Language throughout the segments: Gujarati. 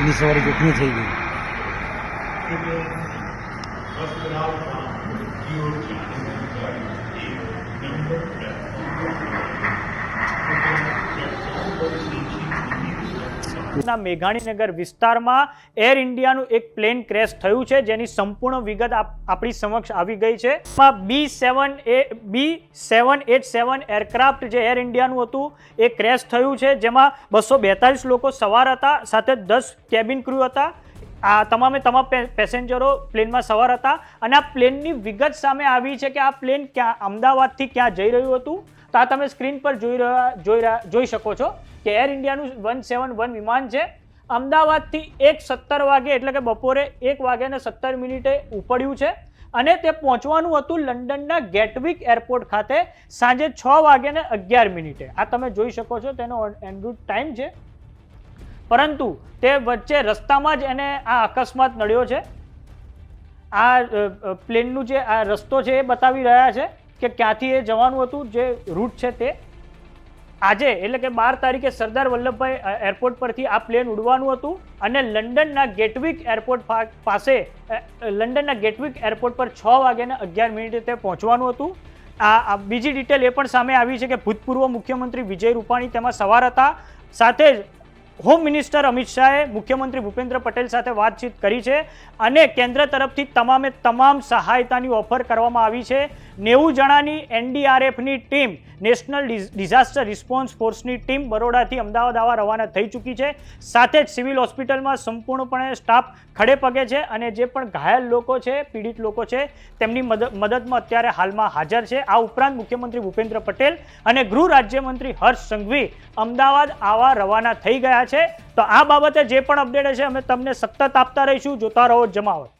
અમદાવાદની સવારે ચૂંટણી થઈ ગઈ. મેઘાણીનગર વિસ્તારમાં એર ઇન્ડિયાનું એક પ્લેન ક્રેશ થયું છે, જેની સંપૂર્ણ વિગત આપ- આપણી સમક્ષ આવી ગઈ છે. બી સેવન એ, B seven eight seven aircraft જે એર ઇન્ડિયાનું હતું, એ ક્રેશ થયું છે, જેમાં બસો બેતાલીસ લોકો સવાર હતા, સાથે દસ કેબિન ક્રૂ હતા. આ તમામે તમામ પેસેન્જરો પ્લેનમાં સવાર હતા. અને આ પ્લેનની વિગત સામે આવી છે કે આ પ્લેન ક્યાં, અમદાવાદથી ક્યાં જઈ રહ્યું હતું. તો આ તમે સ્ક્રીન પર જોઈ રહ્યા જોઈ રહ્યા, જોઈ શકો છો કે એર ઇન્ડિયાનું વન સેવન વન વિમાન છે. અમદાવાદથી એક સત્તર વાગે, એટલે કે બપોરે એક વાગે ને સત્તર મિનિટે ઉપડ્યું છે. અને તે પહોંચવાનું હતું લંડનના ગેટવિક એરપોર્ટ ખાતે સાંજે છ વાગે ને અગિયાર મિનિટે. આ તમે જોઈ શકો છો, તેનો એન્ડ્રુડ ટાઈમ છે. પરંતુ તે વચ્ચે રસ્તામાં જ એને આ અકસ્માત નડ્યો છે. આ પ્લેનનું જે આ રસ્તો છે એ બતાવી રહ્યા છે. કે ક્યાંથી એ જવાનું હતું, જે રૂટ છે તે. આજે, એટલે કે બાર તારીખે સરદાર વલ્લભભાઈ એરપોર્ટ પરથી આ પ્લેન ઉડવાનું હતું અને લંડનના ગેટવિક એરપોર્ટ પાસે લંડનના ગેટવિક એરપોર્ટ પર છ વાગ્યાને અગિયાર મિનિટે તે પહોંચવાનું હતું. આ બીજી ડિટેલ એ પણ સામે આવી છે કે ભૂતપૂર્વ મુખ્યમંત્રી વિજય રૂપાણી તેમાં સવાર હતા. સાથે જ હોમ મિનિસ્ટર અમિત શાહે મુખ્યમંત્રી ભૂપેન્દ્ર પટેલ સાથે વાતચીત કરી છે અને કેન્દ્ર તરફથી તમામે તમામ સહાયતાની ઓફર કરવામાં આવી છે. નેવું જણાની એનડીઆરએફની ટીમ, નેશનલ ડિઝાસ્ટર રિસ્પોન્સ ફોર્સની ટીમ બરોડાથી અમદાવાદ આવવા રવાના થઈ ચૂકી છે. સાથે જ સિવિલ હોસ્પિટલમાં સંપૂર્ણપણે સ્ટાફ ખડે પગે છે અને જે પણ ઘાયલ લોકો છે, પીડિત લોકો છે, તેમની મદદ મદદમાં અત્યારે હાલમાં હાજર છે. આ ઉપરાંત મુખ્યમંત્રી ભૂપેન્દ્ર પટેલ અને ગૃહ રાજ્યમંત્રી હર્ષ સંઘવી અમદાવાદ આવા રવાના થઈ ગયા છે. તો આ બાબતે જે પણ અપડેટ હશે, અમે તમને સતત આપતા રહીશું. જોતા રહો જમાવટ.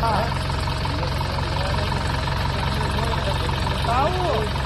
啊耽误